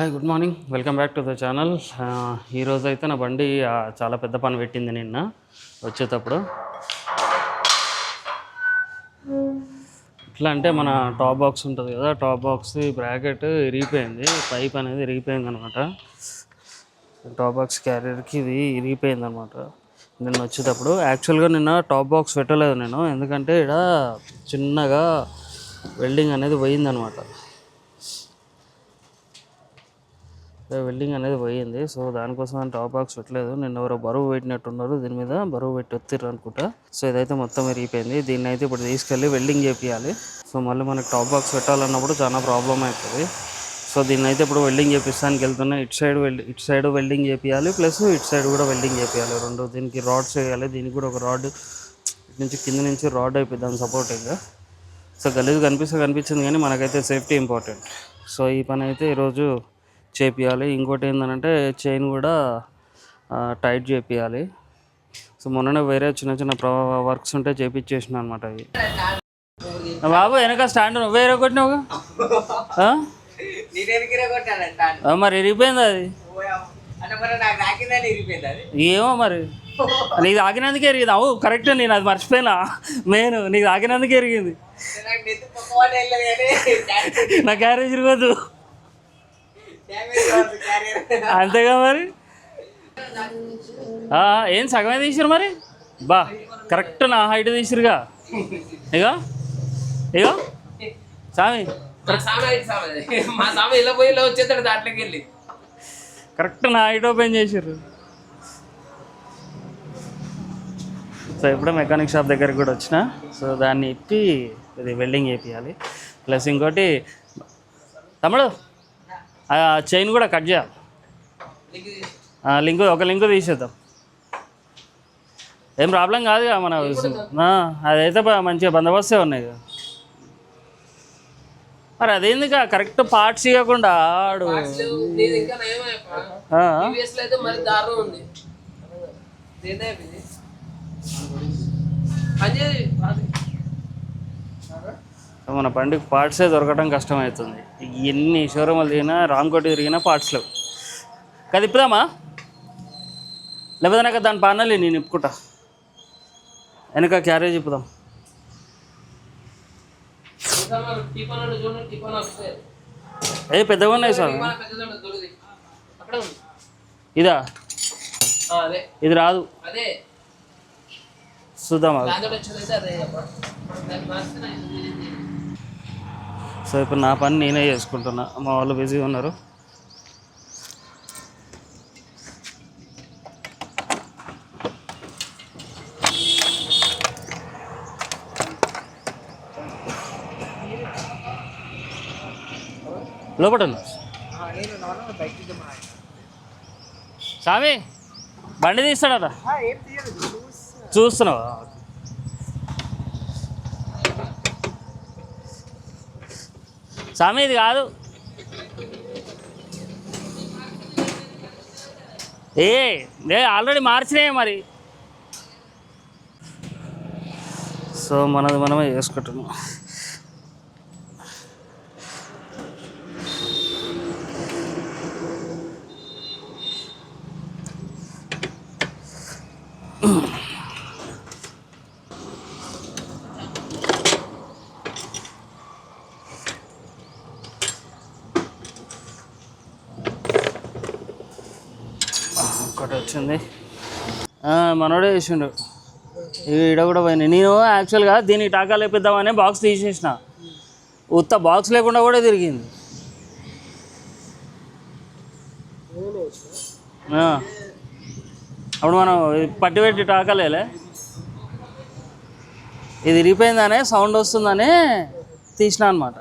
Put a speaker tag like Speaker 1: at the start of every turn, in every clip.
Speaker 1: Hi good morning welcome back to the channel ఈరోజు అయితే నా బండి చాలా పెద్ద పని పెట్టింది నిన్న వచ్చేటప్పుడు. ఎట్లా అంటే మన టాప్ బాక్స్ ఉంటుంది కదా టాప్ బాక్స్ బ్రాకెట్ ఇరిగిపోయింది పైప్ అనేది ఇరిగిపోయింది అనమాట టాప్ బాక్స్ క్యారియర్కి ఇది ఇరిగిపోయింది అనమాట నిన్న వచ్చేటప్పుడు. యాక్చువల్గా నిన్న టాప్ బాక్స్ పెట్టలేదు నేను ఎందుకంటే ఇక్కడ చిన్నగా వెల్డింగ్ అనేది పోయిందనమాట. వెల్డింగ్ అనేది పోయింది. సో దానికోసం టాప్ బాక్స్ పెట్టలేదు. నిన్న ఎవరో బరువు పెట్టినట్టున్నారు. దీని మీద బరువు పెట్టి వత్తిర్రు అనుకుంటా. సో ఇదైతే మొత్తం విరిగిపోయింది. దీన్ని అయితే ఇప్పుడు తీసుకెళ్ళి వెల్డింగ్ చేపియాలి సో మళ్ళీ మనకి టాప్ బాక్స్ పెట్టాలన్నప్పుడు చాలా ప్రాబ్లం అవుతుంది సో దీన్ని అయితే ఇప్పుడు వెల్డింగ్ చేపిస్తానికి వెళ్తున్నా. ఇటు సైడ్ వెల్డ్ ఇటు సైడ్ వెల్డింగ్ చేపియాలి ప్లస్ ఇటు సైడ్ కూడా వెల్డింగ్ చేపియాలి రెండు దీనికి రాడ్స్ వేయాలి దీనికి కూడా ఒక రాడ్ నుంచి కింద నుంచి రాడ్ అయిపోద్దాం సపోర్టింగ్గా సో గలీజ్ కనిపిస్తే కనిపించింది కానీ మనకైతే సేఫ్టీ ఇంపార్టెంట్ సో ఈ పని అయితే ఈరోజు చేపియాలి. ఇంకోటి ఏంటంటే చైన్ కూడా టైట్ చేపియాలి. సో మొన్ననే వేరే చిన్న చిన్న వర్క్స్ ఉంటే చేపించేసిన అనమాట అవి. బాబు వెనక స్టాండ్ వేరే కొట్టినావు మరి ఇరిగిపోయింది అది? ఏమో మరి. నీకు తాగినందుకే ఎరిగింది అవు కరెక్ట్ నేను అది మర్చిపోయినా. మెయిన్ నీకు తాగినందుకే ఎరిగింది నా క్యారేజ్ ఇరగదు అంతేగా మరి? ఆ, ఏం సగమే తీసిరు మరి? బా కరెక్ట్ నా హైట్ తీసిరుగా ఇగో ఇగో. సామి
Speaker 2: మా సామె అయితే సామె మా సామె ఇలా పోయి ఇలా వచ్చేస్తాడు దాంట్లోకి వెళ్ళి
Speaker 1: కరెక్ట్ నా హైట్ ఓపెన్ చేసిర్రు. సో ఇప్పుడు మెకానిక్ షాప్ దగ్గరికి కూడా వచ్చిన. సో దాన్ని ఇప్పి ఇది వెల్డింగ్ చేపియాలి. ప్లస్ ఇంకోటి తమ్ముడు ఆ చైన్ కూడా కట్ చేయాలి. లింక్ ఒక లింక్ తీసేద్దాం. ఏం ప్రాబ్లం కాదు కదా మన అదైతే మంచిగా బందోబస్తే ఉన్నాయి కదా. మరి అదేందుక కరెక్ట్ పార్ట్స్ ఇవ్వకుండా ఆడు
Speaker 2: నీది ఇంకా నయమైపా
Speaker 1: ఆ,
Speaker 2: టీవీఎస్లో అయితే మరి దారుణం ఉంది దేనే ఇది పని సో
Speaker 1: మన బండికి పార్ట్సే దొరకడం కష్టమవుతుంది. ఎన్ని షోరూములు తిరిగినా రాంగ్ తిరిగినా పార్ట్స్ లేవు. కదా ఇప్పుదామా? లేకపోతే నాకు దాని పానాలి నేను ఇప్పుకుంటా వెనక క్యారేజ్ ఇప్పుదాం. ఏ పెద్దగా ఉన్నాయి సార్? ఇదా? ఇది రాదు.
Speaker 2: అదే
Speaker 1: చూద్దాం అది
Speaker 2: దాంతో వచ్చేదైతే అదే అబ్బా. దాన్ని మార్చితే నాకు ఇది-
Speaker 1: సో ఇప్పుడు నా పని నేనే చేసుకుంటున్నా. మా వాళ్ళు బిజీగా ఉన్నారు. లోపల
Speaker 3: బైక్
Speaker 1: స్వామి బండి తీస్తాడట చూస్తున్నావా? స్వామి ఇది కాదు. ఏ లే ఆల్రెడీ మార్చినాయి మరి. సో మనది మనమే చేసుకుంటున్నాం. వచ్చింది. మనోడే వేసిండు ఈడ కూడా పోయినాయి నేను యాక్చువల్గా దీనికి టాకా లేపిద్దామని బాక్స్ తీసేసిన. ఉత్త బాక్స్ లేకుండా కూడా తిరిగింది. అప్పుడు మనం పట్టి పెట్టి టాకాలేలే ఇది ఇరిగిపోయిందనే సౌండ్ వస్తుందనే తీసిన అనమాట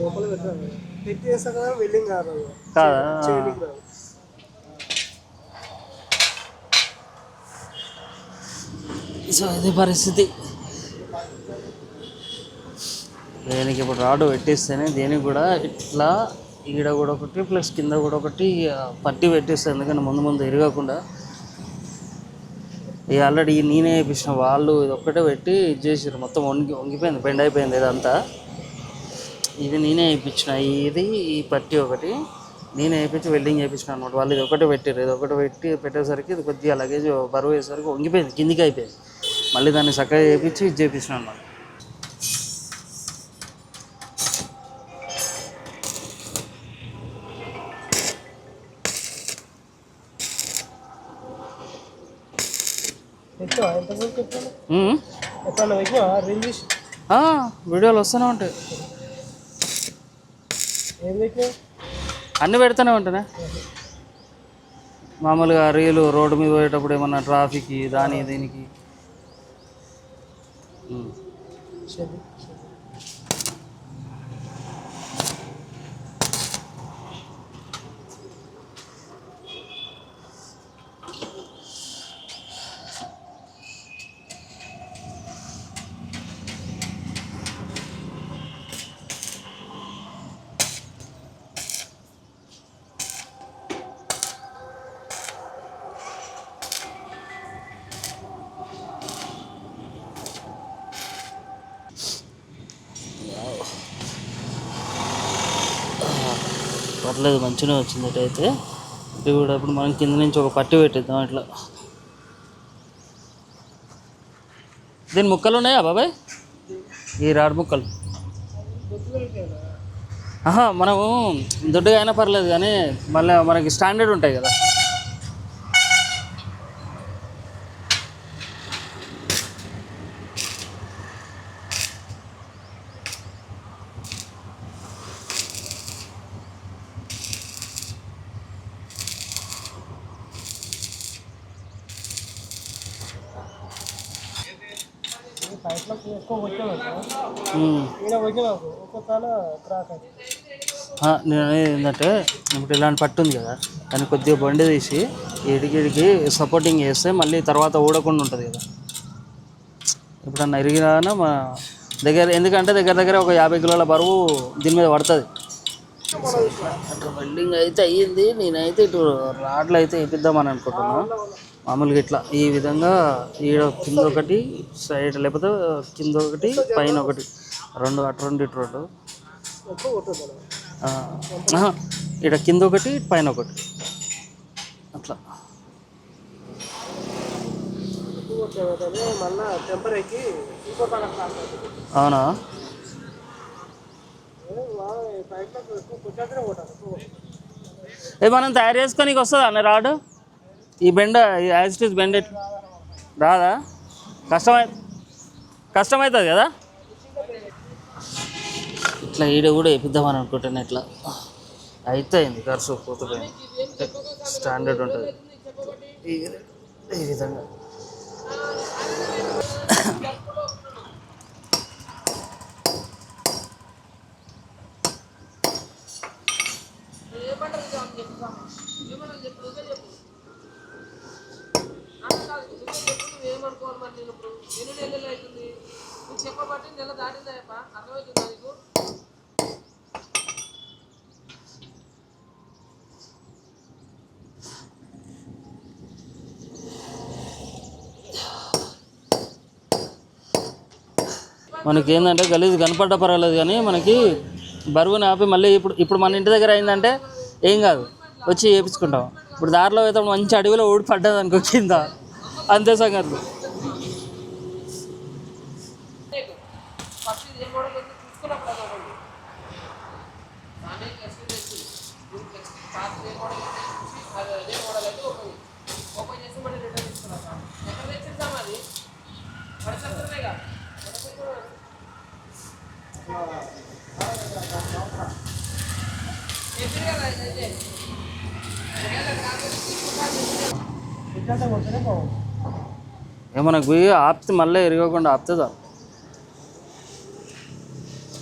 Speaker 3: లోపల పెట్టాను పెట్టి వేస్తా కదా
Speaker 1: సో ఇది పరిస్థితి. దీనికి ఇప్పుడు రాడు పెట్టిస్తేనే దీనికి కూడా ఇట్లా ఈడ కూడా ఒకటి ప్లస్ కింద కూడా ఒకటి పట్టి పెట్టిస్తే. ఎందుకంటే ముందు ముందు ఇరగకుండా ఇక ఆల్రెడీ నేనే వేయించిన వాళ్ళు ఇది ఒక్కటే పెట్టి ఇది చేసారు మొత్తం వంగి వంగిపోయింది బెండ్ అయిపోయింది ఇదంతా. ఇది నేనే వేయించిన ఇది ఈ పట్టి ఒకటి. నేనే వేయించి వెల్డింగ్ చేయించిన అనమాట వాళ్ళు ఇది ఒకటే పెట్టారు ఇది ఒకటి పెట్టి పెట్టేసరికి ఇది కొద్దిగా లగేజ్ బరువు వేసరికి వంగిపోయింది కిందికి అయిపోయింది. మళ్ళీ దాన్ని చక్కగా చేయించి ఇది చేయించిన అనమాట వీడియోలు వస్తూనే ఉంటాయి. అన్నీ పెడుతూనే ఉంటానే. మామూలుగా రీలు రోడ్డు మీద పోయేటప్పుడు ఏమన్నా ట్రాఫిక్ దాని దీనికి. పర్లేదు మంచిగా వచ్చింది అయితే ఇది కూడా ఇప్పుడు మనం కింద నుంచి ఒక పట్టి పెట్టిద్దాం ఇట్లా దీని ముక్కలు ఉన్నాయా బాబాయ్? ఈ రాడు ముక్కలు. ఆహా మనము దొడ్డుగా అయినా పర్లేదు కానీ మళ్ళీ మనకి స్టాండర్డ్ ఉంటాయి కదా.
Speaker 3: ఎక్కువ. ఈయన ఒక్కొక్కసారి క్రాక్
Speaker 1: నేను అనేది ఏంటంటే ఇప్పుడు ఇలాంటి పట్టు ఉంది కదా దాన్ని కొద్దిగా బండి తీసి ఇడికిడికి సపోర్టింగ్ చేస్తే మళ్ళీ తర్వాత ఊడకుండా ఉంటుంది కదా. ఎప్పుడన్నా ఇరిగినా మా దగ్గర ఎందుకంటే దగ్గర దగ్గర ఒక యాభై కిలోల బరువు దీని మీద పడుతుంది. అట్లా వెల్డింగ్ అయితే అయ్యింది. నేనైతే ఇటు రాడ్లు అయితే వేపిద్దామని అనుకుంటున్నాను మామూలుగా ఇట్లా ఈ విధంగా ఈడ కింద ఒకటి సైడ్ లేకపోతే కింద ఒకటి పైన ఒకటి. రెండు అటు రెండు ఇటు రెండు. ఇక్కడ ఈడ కింద ఒకటి పైన ఒకటి. అట్లా.
Speaker 3: అవునా కొట్టే మళ్ళీ టెంపర్ ఎక్కి ఇంకో కాడ క్రాక్ అవుతుంది
Speaker 1: అవునా
Speaker 3: పైట్లో
Speaker 1: మనం తయారు చేసుకోనికి వస్తుందా అన్న రాడు? ఈ బెండ ఈ యాజిటీస్ బెండ్ రాదా? కష్టమై కష్టమవుతుంది కదా? ఇట్లా ఈడ కూడా వేపిద్దామని అనుకుంటాను ఇట్లా. అయిపోయింది ఖర్చు పోతుపోయింది స్టాండర్డ్ ఉంటుంది. ఈ విధంగా
Speaker 2: ఏమనుకోవాలి మరి నేను ఇప్పుడు ఎన్ని నెలలు అవుతుంది నువ్వు చెప్పబట్టి నెల దాటిందా అర్థమవుతుందా నీకు
Speaker 1: మనకి ఏంటంటే గలీజ్ కనపడ్డ పర్వాలేదు కానీ మనకి బరువుని ఆపి మళ్ళీ ఇప్పుడు ఇప్పుడు మన ఇంటి దగ్గర అయిందంటే ఏం కాదు. వచ్చి వేయించుకుంటాం ఇప్పుడు దారిలో అయితే మంచి అడవిలో ఊడి పడ్డది అనుకో కింద. అంతే సంగతి
Speaker 2: ఓపెన్ చేసి మళ్ళీ రిటర్న్ తీసుకున్నాం ఎక్కడ అది చెప్పిరు కదా ఇదైతే
Speaker 3: ఇట్లాంటి కొడితేనే బాగుంది
Speaker 1: ఏ మనకు పోయి ఆపితే మళ్ళీ ఎరగకుండా ఆపుతుందా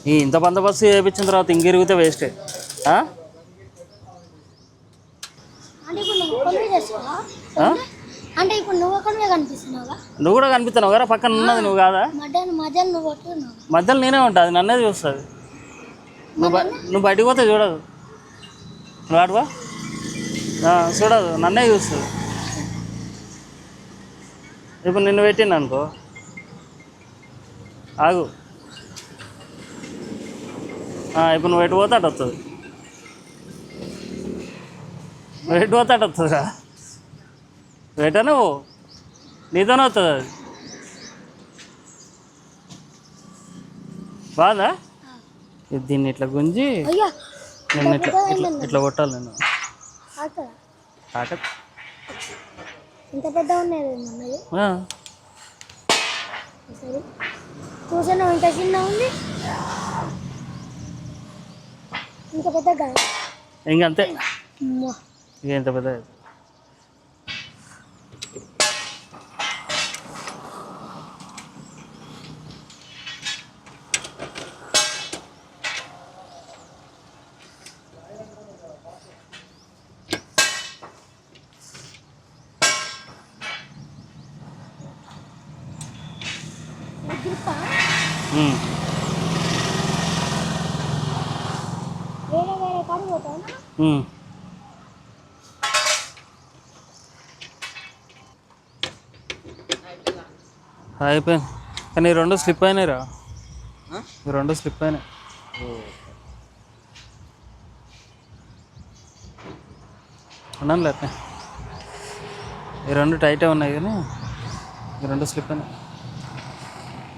Speaker 1: ఈ ఇంత బందోబస్తు చేయించిన తర్వాత ఇంకెరిగితే వేస్టే ఆ?
Speaker 4: అంటే అంటే ఇప్పుడు నువ్వు ఒక్కడివే కనిపిస్తున్నావుగా?
Speaker 1: నువ్వు కూడా కనిపిస్తున్నావు కదా పక్కన ఉన్నది నువ్వు కాదా?
Speaker 4: మధ్యాహ్నం మధ్యాహ్నం నువ్వు
Speaker 1: మధ్యలో నేనే ఉంటా అది నన్నే చూస్తుంది. నువ్వు నువ్వు బయటికి పోతే చూడదు. నువ్వు ఆడువా చూడదు నన్నే చూస్తుంది. ఇప్పుడు నిన్ను పెట్టిండు అనుకో. ఆగు. ఆ, ఇప్పుడు నువ్వు ఎటు పోతే అటు వస్తుంది నువ్వు ఎటు పోతే అటు వస్తుందిరా ఎటా నువ్వు? నీతోనే వస్తుంది అది. బాగా దీన్ని ఇట్లా గుంజి నేను ఇట్లా ఇట్లా ఇట్లా కొట్టాలి నేను.
Speaker 4: ఇంత పెద్ద కూర్చొని ఇంత చిన్న ఉంది. ఇంత పెద్ద
Speaker 1: ఇంక అంతే.
Speaker 4: అమ్మా.
Speaker 1: ఇక ఇంత పెద్ద అయిపోయింది. కానీ ఈ రెండు స్లిప్ అయినాయి రా ఈ రెండు స్లిప్ అయినాయి. ఉన్నాను లేకపోతే ఈ రెండు టైటే ఉన్నాయి కానీ ఈ రెండు స్లిప్ అయినాయి.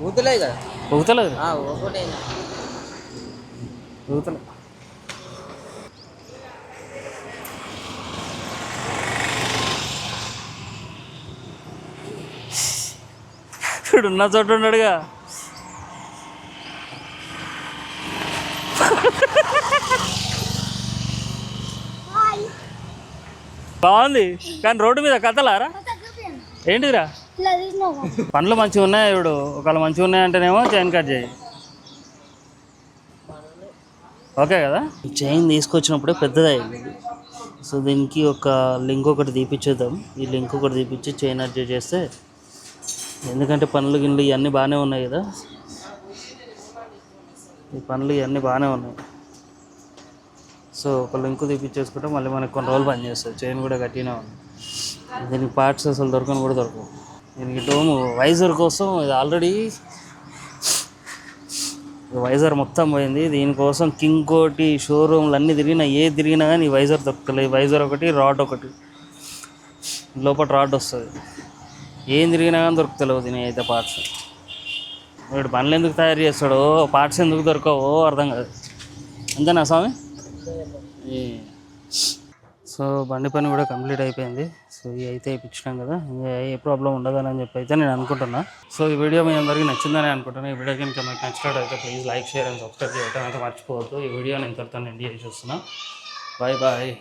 Speaker 3: ఊతులే కదా?
Speaker 1: ఊగుతలేదు
Speaker 3: ఒకటే
Speaker 1: ఊగుతలేదు ఉన్న చోట ఉన్నాడుగా. బాగుంది కానీ రోడ్డు మీద కథలారా? ఏంటిదిరా? పండ్లు మంచిగా ఉన్నాయి ఇప్పుడు? ఒకవేళ మంచిగా ఉన్నాయంటేనేమో చైన్ కట్ చేయి. ఓకే కదా? చైన్ తీసుకొచ్చినప్పుడే పెద్దది అయింది సో దీనికి ఒక లింక్ ఒకటి తీపిచ్చేద్దాం. ఈ లింక్ ఒకటి తీపిచ్చి చైన్ అడ్జస్ట్ చేస్తే ఎందుకంటే పనులు గిన్నెలు ఇవన్నీ బాగానే ఉన్నాయి కదా. ఈ పనులు ఇవన్నీ బాగానే ఉన్నాయి. సో ఒక లింక్ తీపిచ్చేసుకుంటే మళ్ళీ మనకి కొన్ని రోజులు పని చేస్తుంది. చైన్ కూడా కట్టినా ఉంది. దీనికి పార్ట్స్ అసలు దొరకని కూడా దొరకవు. దీనికి డోమ్ వైజర్ కోసం ఇది ఆల్రెడీ వైజర్ మొత్తం పోయింది. దీనికోసం కింగ్ కోటి షోరూమ్లు అన్నీ తిరిగినా ఏ తిరిగినా కానీ వైజర్ దొరకలేదు వైజర్ ఒకటి రాడ్ ఒకటి. లోపల రాడ్ వస్తుంది. ఏం తిరిగినా కానీ దొరుకుతలేవు దీని అయితే పార్ట్స్. వీడు పనులు ఎందుకు తయారు చేస్తాడో పార్ట్స్ ఎందుకు దొరకవో అర్థం కాదు. అంతేనా స్వామి? ఈ సో బండి పని కూడా కంప్లీట్ అయిపోయింది. సో ఇవి అయితే ఇప్పించినాం కదా. ఇంకా ఏ ప్రాబ్లం ఉండదని అని చెప్పి అయితే నేను అనుకుంటున్నా. సో ఈ వీడియో మీ అందరికీ నచ్చిందని అనుకుంటున్నాను ఈ వీడియో కనుక మీకు నచ్చినట్టయితే please like share and subscribe చేయడం అయితే మర్చిపోవద్దు. ఈ వీడియో నేను ఇంతటితో ఎండి చేసి వస్తున్నా. Bye bye